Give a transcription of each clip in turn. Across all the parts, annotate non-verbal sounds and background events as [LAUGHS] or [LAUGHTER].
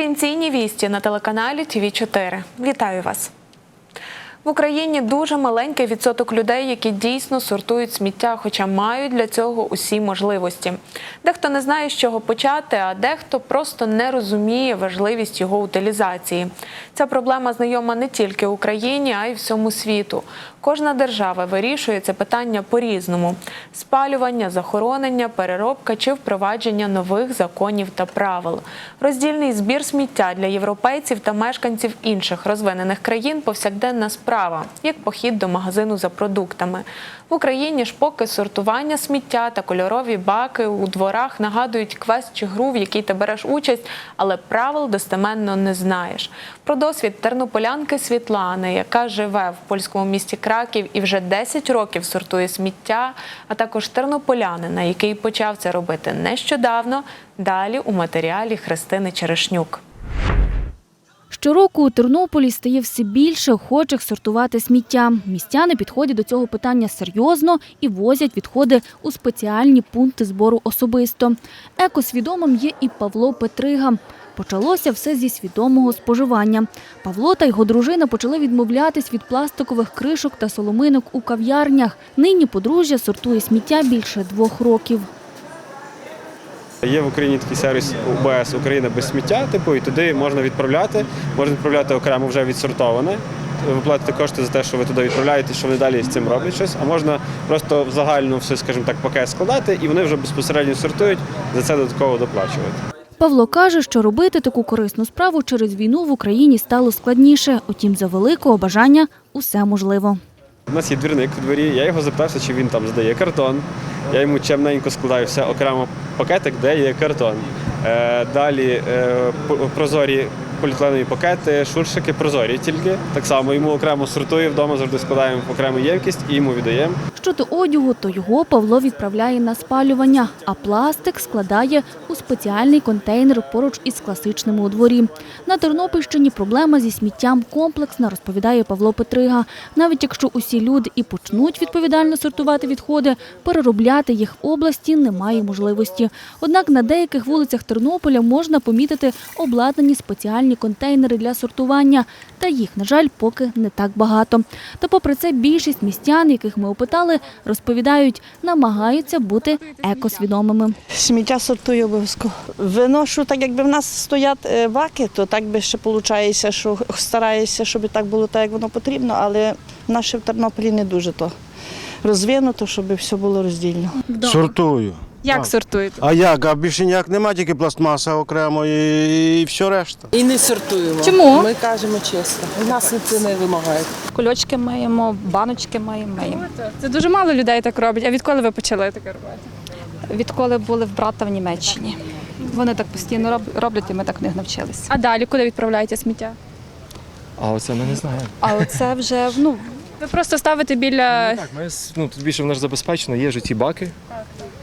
Провінційні вісті на телеканалі ТВ 4 Вітаю вас. В Україні дуже маленький відсоток людей, які дійсно сортують сміття, хоча мають для цього усі можливості. Дехто не знає, з чого почати, а дехто просто не розуміє важливість його утилізації. Ця проблема знайома не тільки Україні, а й всьому світу. Кожна держава вирішує це питання по-різному: спалювання, захоронення, переробка чи впровадження нових законів та правил. Роздільний збір сміття для європейців та мешканців інших розвинених країн повсякденна справа, як похід до магазину за продуктами. В Україні ж поки сортування сміття та кольорові баки у дворах нагадують квест чи гру, в якій ти береш участь, але правил достеменно не знаєш. Про досвід тернополянки Світлани, яка живе в польському місті Краків і вже 10 років сортує сміття, а також тернополянина, який почав це робити нещодавно. Далі у матеріалі Христини Черешнюк. Щороку у Тернополі стає все більше охочих сортувати сміття. Містяни підходять до цього питання серйозно і возять відходи у спеціальні пункти збору особисто. Екосвідомим є і Павло Петрига. Почалося все зі свідомого споживання. Павло та його дружина почали відмовлятись від пластикових кришок та соломинок у кав'ярнях. Нині подружжя сортує сміття більше двох років. Є в Україні такий сервіс УБС Україна без сміття, типу, і туди можна відправляти, можна відправляти окремо вже відсортоване. Ви платите кошти за те, що ви туди відправляєте, що вони далі з цим роблять щось. А можна просто в загальну все, скажімо так, пакет складати, і вони вже безпосередньо сортують, за це додатково доплачувати. Павло каже, що робити таку корисну справу через війну в Україні стало складніше. Утім, за великого бажання усе можливо. У нас є двірник у дворі, я його запитався, чи він там здає картон. Я йому чемненько складаю все окремо пакетик, де є картон. Е, далі е, прозорі поліетиленові пакети, шуршики прозорі тільки. Так само йому окремо сортує вдома, завжди складаємо в окрему ємкість і йому віддаємо. Щодо одягу, то його Павло відправляє на спалювання, а пластик складає у спеціальний контейнер поруч із класичними у дворі. На Тернопільщині проблема зі сміттям комплексна, розповідає Павло Петрига. Навіть якщо усі люди і почнуть відповідально сортувати відходи, переробляти їх в області немає можливості. Однак на деяких вулицях Тернополя можна помітити обладнані спеціальні контейнери для сортування. Та їх, на жаль, поки не так багато. Та попри це більшість містян, яких ми опитали, розповідають, намагаються бути екосвідомими. Сміття сортую обов'язково. Виношу, так якби в нас стоять е, баки, то так би ще виходить, що стараюся, щоб так було так, як воно потрібно, але ще в Тернополі не дуже то розвинуто, щоб все було роздільно. Сортую. Як сортуєте? А як? А більше ніяк нема, тільки пластмаса окремо і, і все решта. І не сортуємо. Чому? Ми кажемо чесно. У нас це не вимагають. Кульочки маємо, баночки маємо. маємо. Це дуже мало людей так роблять. А відколи ви почали таке робити? Відколи були в брата в Німеччині. Вони так постійно роб- роблять, і ми так в них навчилися. А далі куди відправляєте сміття? А оце ми не знаємо. А оце вже ну Ви просто ставите біля Так, ми с- ну, тут більше воно ж забезпечено, є ж ті баки.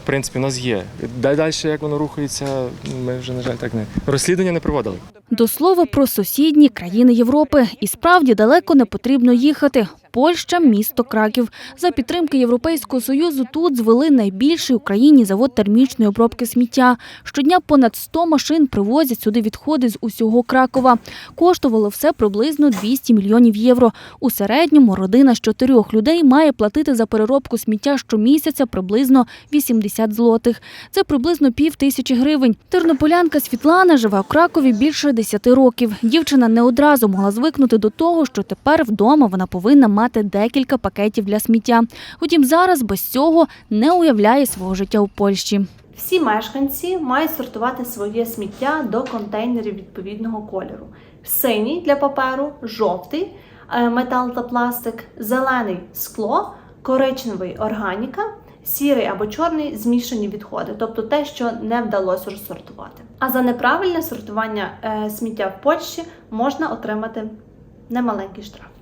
В принципі, у нас є. Далі як воно рухається, ми вже, на жаль, так не розслідування не проводили. До слова про сусідні країни Європи. І справді далеко не потрібно їхати. Польща, місто Краків. За підтримки Європейського союзу тут звели найбільший в Україні завод термічної обробки сміття. Щодня понад 100 машин привозять сюди відходи з усього Кракова. Коштувало все приблизно 200 мільйонів євро. У середньому родина з чотирьох людей має платити за переробку сміття щомісяця приблизно 80 злотих. Це приблизно пів тисячі гривень. Тернополянка Світлана живе у Кракові більше 10 років. Дівчина не одразу могла звикнути до того, що тепер вдома вона повинна мати декілька пакетів для сміття. Утім, зараз без цього не уявляє свого життя у Польщі. Всі мешканці мають сортувати своє сміття до контейнерів відповідного кольору: синій для паперу, жовтий е, метал та пластик, зелений скло, коричневий органіка, сірий або чорний змішані відходи, тобто те, що не вдалося розсортувати. А за неправильне сортування е, сміття в Польщі можна отримати немаленький штраф.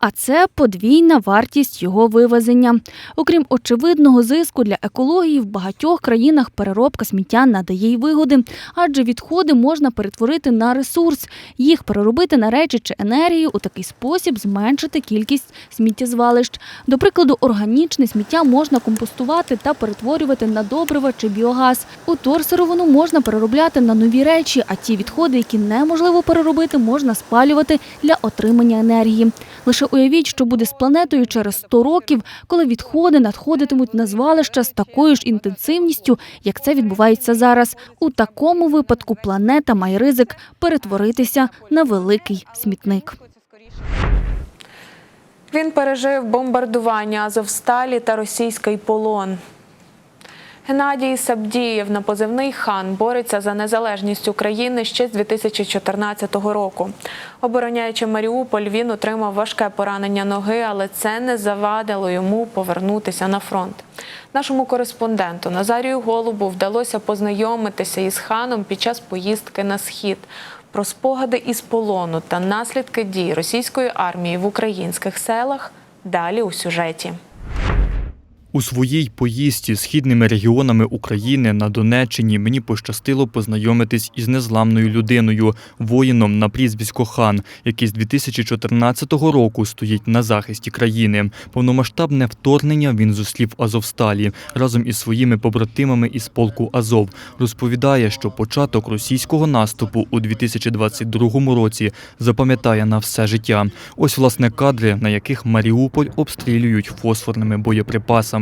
А це подвійна вартість його вивезення. Окрім очевидного зиску для екології, в багатьох країнах переробка сміття надає й вигоди, адже відходи можна перетворити на ресурс, їх переробити на речі чи енергію у такий спосіб зменшити кількість сміттєзвалищ. До прикладу, органічне сміття можна компостувати та перетворювати на добрива чи біогаз. У торсировину можна переробляти на нові речі, а ті відходи, які неможливо переробити, можна спалювати для отримання енергії. Лише уявіть, що буде з планетою через 100 років, коли відходи надходитимуть на звалища з такою ж інтенсивністю, як це відбувається зараз. У такому випадку планета має ризик перетворитися на великий смітник. Він пережив бомбардування Азовсталі та російський полон. Геннадій Сабдієв на позивний хан бореться за незалежність України ще з 2014 року. Обороняючи Маріуполь, він отримав важке поранення ноги, але це не завадило йому повернутися на фронт. Нашому кореспонденту Назарію Голубу вдалося познайомитися із ханом під час поїздки на схід. Про спогади із полону та наслідки дій російської армії в українських селах далі у сюжеті. У своїй поїздці східними регіонами України на Донеччині мені пощастило познайомитись із незламною людиною, воїном на прізвисько Хан, який з 2014 року стоїть на захисті країни. Повномасштабне вторгнення він зустрів Азовсталі разом із своїми побратимами із полку Азов. Розповідає, що початок російського наступу у 2022 році запам'ятає на все життя. Ось власне кадри, на яких Маріуполь обстрілюють фосфорними боєприпасами.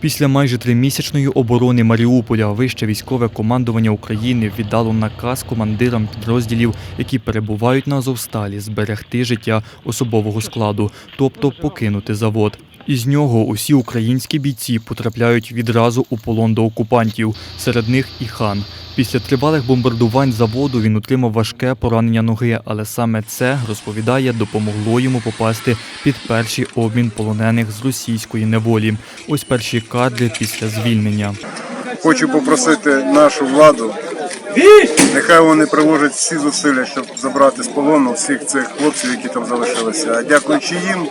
Після майже тримісячної оборони Маріуполя вище військове командування України віддало наказ командирам підрозділів, які перебувають на Азовсталі, зберегти життя особового складу, тобто покинути завод. Із нього усі українські бійці потрапляють відразу у полон до окупантів. Серед них і хан. Після тривалих бомбардувань заводу він отримав важке поранення ноги, але саме це розповідає, допомогло йому попасти під перший обмін полонених з російської неволі. Ось перші кадри після звільнення. Хочу попросити нашу владу. Нехай вони приложать всі зусилля, щоб забрати з полону всіх цих хлопців, які там залишилися. А дякуючи їм,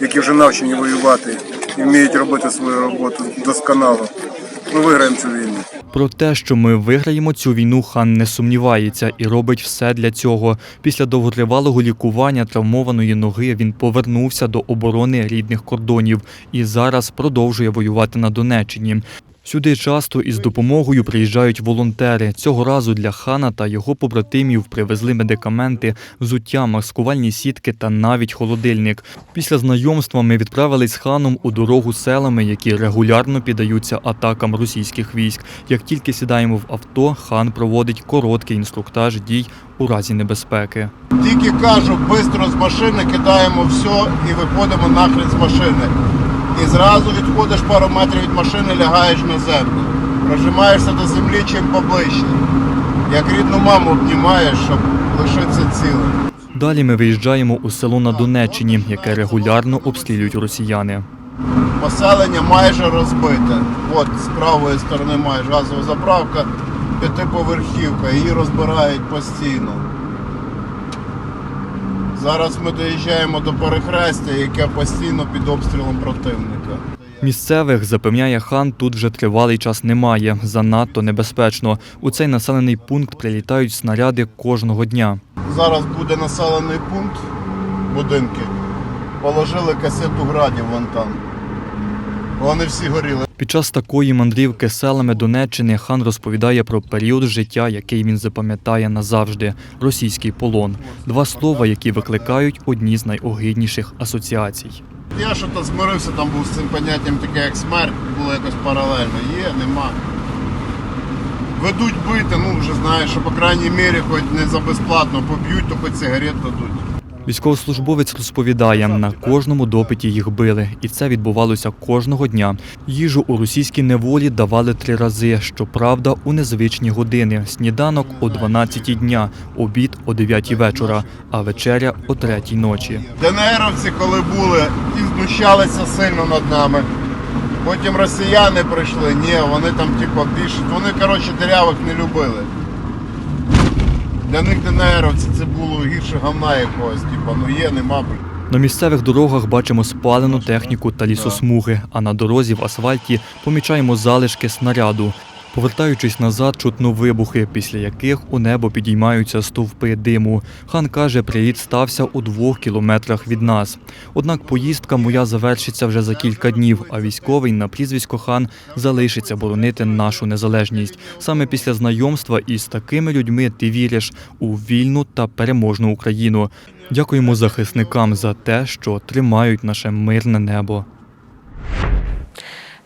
які вже навчені воювати і вміють робити свою роботу досконало, ми виграємо цю війну. Про те, що ми виграємо цю війну, хан не сумнівається і робить все для цього. Після довготривалого лікування травмованої ноги він повернувся до оборони рідних кордонів і зараз продовжує воювати на Донеччині. Сюди часто із допомогою приїжджають волонтери. Цього разу для хана та його побратимів привезли медикаменти, взуття, маскувальні сітки та навіть холодильник. Після знайомства ми відправились з ханом у дорогу селами, які регулярно піддаються атакам російських військ. Як тільки сідаємо в авто, хан проводить короткий інструктаж дій у разі небезпеки. Тільки кажу, швидко з машини кидаємо все і виходимо нахрен з машини. І зразу відходиш пару метрів від машини, лягаєш на землю. Прижимаєшся до землі чим поближче. Як рідну маму обнімаєш, щоб лишитися цілим. Далі ми виїжджаємо у село на Донеччині, яке регулярно обстрілюють росіяни. Поселення майже розбите. От з правої сторони маєш газова заправка, п'ятиповерхівка, її розбирають постійно. Зараз ми доїжджаємо до перехрестя, яке постійно під обстрілом противника. Місцевих, запевняє хан, тут вже тривалий час немає. Занадто небезпечно. У цей населений пункт прилітають снаряди кожного дня. Зараз буде населений пункт, будинки. Положили касету градів вон там. Вони всі горіли. Під час такої мандрівки селами Донеччини хан розповідає про період життя, який він запам'ятає назавжди російський полон. Два слова, які викликають одні з найогидніших асоціацій. Я що то змирився, там був з цим поняттям таке, як смерть, було якось паралельно. Є, нема. Ведуть бити, ну вже знаєш, що по крайній мірі, хоч не за безплатно поб'ють, то хоч сигарет дадуть. Військовослужбовець розповідає, на кожному допиті їх били, і це відбувалося кожного дня. Їжу у російській неволі давали три рази. Щоправда, у незвичні години: сніданок о 12 дня, обід о 9 вечора, а вечеря о 3 ночі. ДНРовці, коли були, і знущалися сильно над нами. Потім росіяни прийшли, ні, вони там типу більше. Вони, коротше, дерявих не любили. Для них ДНРовці це було гірше гавна якогось, типу, ну є, нема. На місцевих дорогах бачимо спалену техніку та лісосмуги, а на дорозі в асфальті помічаємо залишки снаряду. Повертаючись назад, чутно вибухи, після яких у небо підіймаються стовпи диму. Хан каже, приліт стався у двох кілометрах від нас. Однак поїздка моя завершиться вже за кілька днів, а військовий на прізвисько хан залишиться боронити нашу незалежність. Саме після знайомства із такими людьми ти віриш у вільну та переможну Україну. Дякуємо захисникам за те, що тримають наше мирне небо.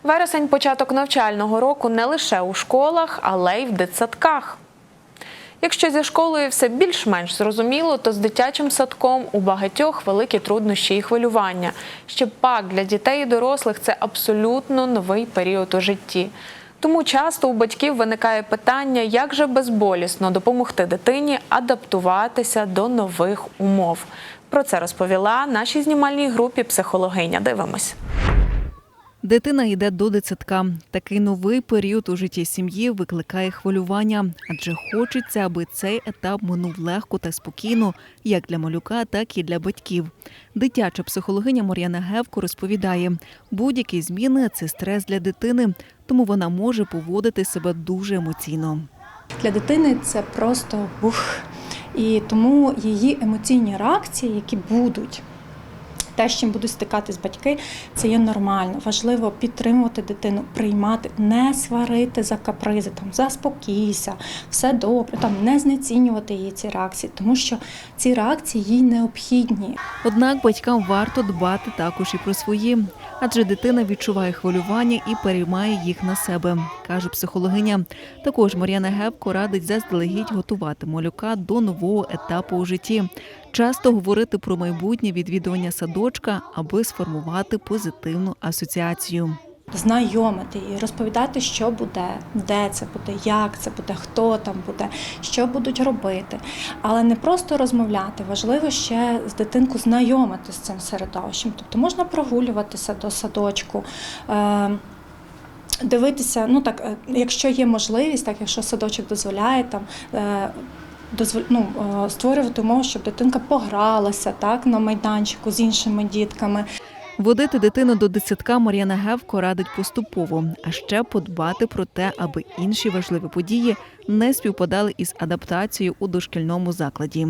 Вересень початок навчального року не лише у школах, але й в дитсадках. Якщо зі школою все більш-менш зрозуміло, то з дитячим садком у багатьох великі труднощі і хвилювання. Ще пак для дітей і дорослих це абсолютно новий період у житті. Тому часто у батьків виникає питання, як же безболісно допомогти дитині адаптуватися до нових умов. Про це розповіла нашій знімальній групі психологиня. Дивимось. Дитина йде до дитсадка. Такий новий період у житті сім'ї викликає хвилювання, адже хочеться, аби цей етап минув легко та спокійно, як для малюка, так і для батьків. Дитяча психологиня Мар'яна Гевко розповідає, будь-які зміни це стрес для дитини, тому вона може поводити себе дуже емоційно. Для дитини це просто бух. І тому її емоційні реакції, які будуть, те, з чим будуть стикатись батьки, це є нормально. Важливо підтримувати дитину, приймати, не сварити за капризи, там заспокійся, все добре, там не знецінювати її ці реакції, тому що ці реакції їй необхідні. Однак батькам варто дбати також і про свої, адже дитина відчуває хвилювання і переймає їх на себе, каже психологиня. Також Мар'яна Гевко радить заздалегідь готувати малюка до нового етапу у житті. Часто говорити про майбутнє відвідування садочка, аби сформувати позитивну асоціацію. знайомити її, розповідати, що буде, де це буде, як це буде, хто там буде, що будуть робити. Але не просто розмовляти, важливо ще з дитинку знайомити з цим середовищем. Тобто можна прогулюватися до садочку. Е- Дивитися, ну так, е, якщо є можливість, так якщо садочок дозволяє там е, ну, е, створювати умови, щоб дитинка погралася так на майданчику з іншими дітками. Водити дитину до дитсадка Мар'яна Гевко радить поступово, а ще подбати про те, аби інші важливі події не співпадали із адаптацією у дошкільному закладі.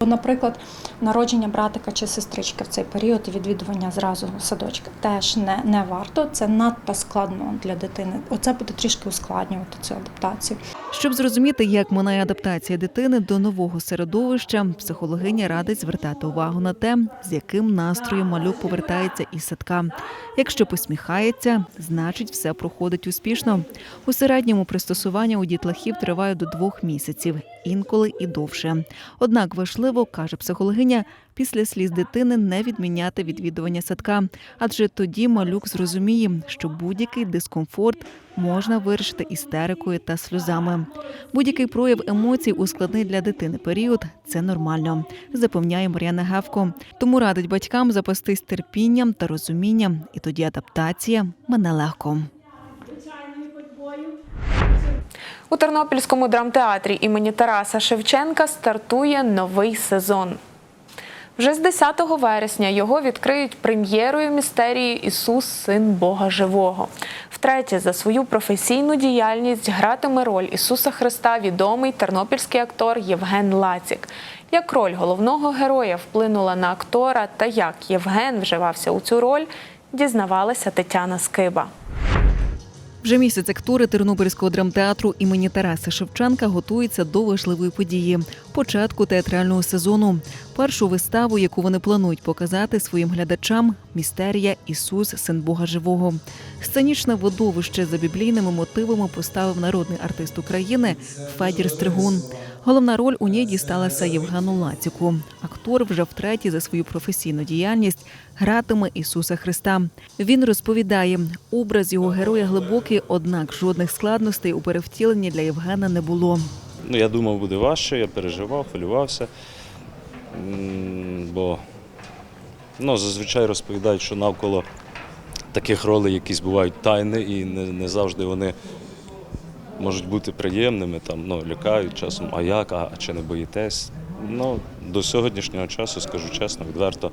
Наприклад, народження братика чи сестрички в цей період і відвідування зразу садочка теж не, не варто. Це надто складно для дитини. Оце буде трішки ускладнювати цю адаптацію. Щоб зрозуміти, як минає адаптація дитини до нового середовища, психологиня радить звертати увагу на те, з яким настроєм малюк повертається із садка. Якщо посміхається, значить все проходить успішно. У середньому пристосування у дітлахів триває до двох місяців, інколи і довше. Однак важливо, каже психологиня, після сліз дитини не відміняти відвідування садка, адже тоді малюк зрозуміє, що будь-який дискомфорт можна вирішити істерикою та сльозами. Будь-який прояв емоцій у складний для дитини період це нормально, запевняє Мар'яна Гевко. Тому радить батькам запастись терпінням та розумінням, і тоді адаптація мене легко. У Тернопільському драмтеатрі імені Тараса Шевченка стартує новий сезон. Вже з 10 вересня його відкриють прем'єрою містерії Ісус, Син Бога Живого. Втретє за свою професійну діяльність гратиме роль Ісуса Христа відомий тернопільський актор Євген Лацік. Як роль головного героя вплинула на актора та як Євген вживався у цю роль, дізнавалася Тетяна Скиба. Вже місяць актори Тернопільського драмтеатру імені Тараса Шевченка готуються до важливої події початку театрального сезону. Першу виставу, яку вони планують показати своїм глядачам, містерія Ісус, син Бога Живого. Сценічне видовище за біблійними мотивами поставив народний артист України Федір Стригун. Головна роль у ній дісталася Євгену Лаціку. Актор вже втретє за свою професійну діяльність гратиме Ісуса Христа. Він розповідає, образ його героя глибокий, однак жодних складностей у перевтіленні для Євгена не було. Ну, я думав, буде важче, я переживав, хвилювався. Бо ну, зазвичай розповідають, що навколо таких ролей якісь бувають тайни, і не, не завжди вони можуть бути приємними, там, ну, лякають часом, а як, а, а чи не боїтесь? Ну, до сьогоднішнього часу, скажу чесно, відверто,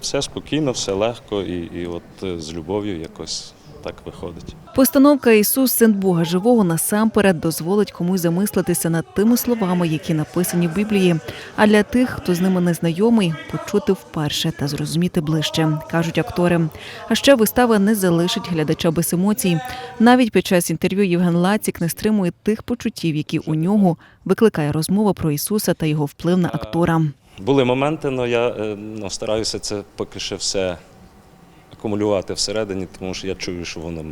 все спокійно, все легко і, і от е, з любов'ю якось так виходить. Постановка Ісус, син Бога живого, насамперед дозволить комусь замислитися над тими словами, які написані в Біблії. А для тих, хто з ними не знайомий, почути вперше та зрозуміти ближче, кажуть актори. А ще вистава не залишить глядача без емоцій. Навіть під час інтерв'ю Євген Лацік не стримує тих почуттів, які у нього викликає розмова про Ісуса та його вплив на актора. Були моменти, але я е, ну, стараюся це поки що все акумулювати всередині, тому що я чую, що воно.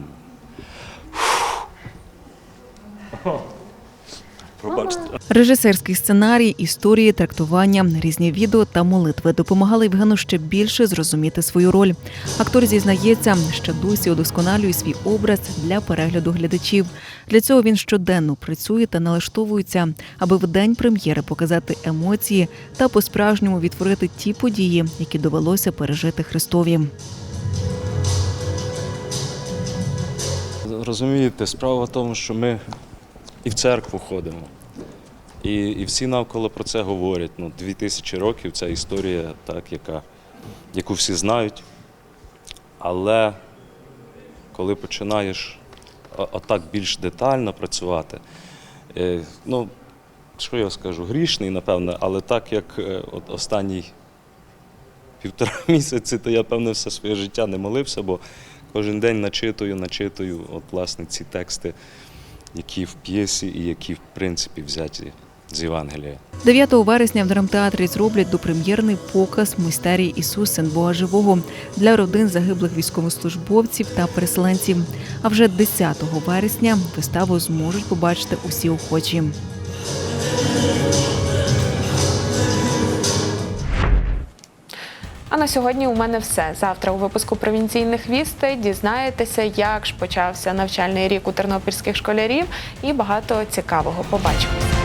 Режисерський сценарій, історії, трактування, різні відео та молитви допомагали Євгену ще більше зрозуміти свою роль. Актор зізнається, що досі удосконалює свій образ для перегляду глядачів. Для цього він щоденно працює та налаштовується, аби в день прем'єри показати емоції та по-справжньому відтворити ті події, які довелося пережити Христові. Розумієте, справа в тому, що ми і в церкву ходимо. І, і всі навколо про це говорять. Ну, дві тисячі років ця історія, так, яка, яку всі знають. Але коли починаєш отак більш детально працювати, е, ну, що я скажу, грішний, напевне, але так як е, от останній півтора [LAUGHS] місяці, то я, певне, все своє життя не молився, бо кожен день начитую, начитую от, власне, ці тексти, які в п'єсі і які, в принципі, взяті з Євангелія. 9 вересня в драмтеатрі зроблять допрем'єрний показ мистерії Ісус, син Бога живого для родин загиблих військовослужбовців та переселенців. А вже 10 вересня виставу зможуть побачити усі охочі. На сьогодні у мене все. Завтра у випуску провінційних вістей дізнаєтеся, як ж почався навчальний рік у тернопільських школярів і багато цікавого. Побачимось.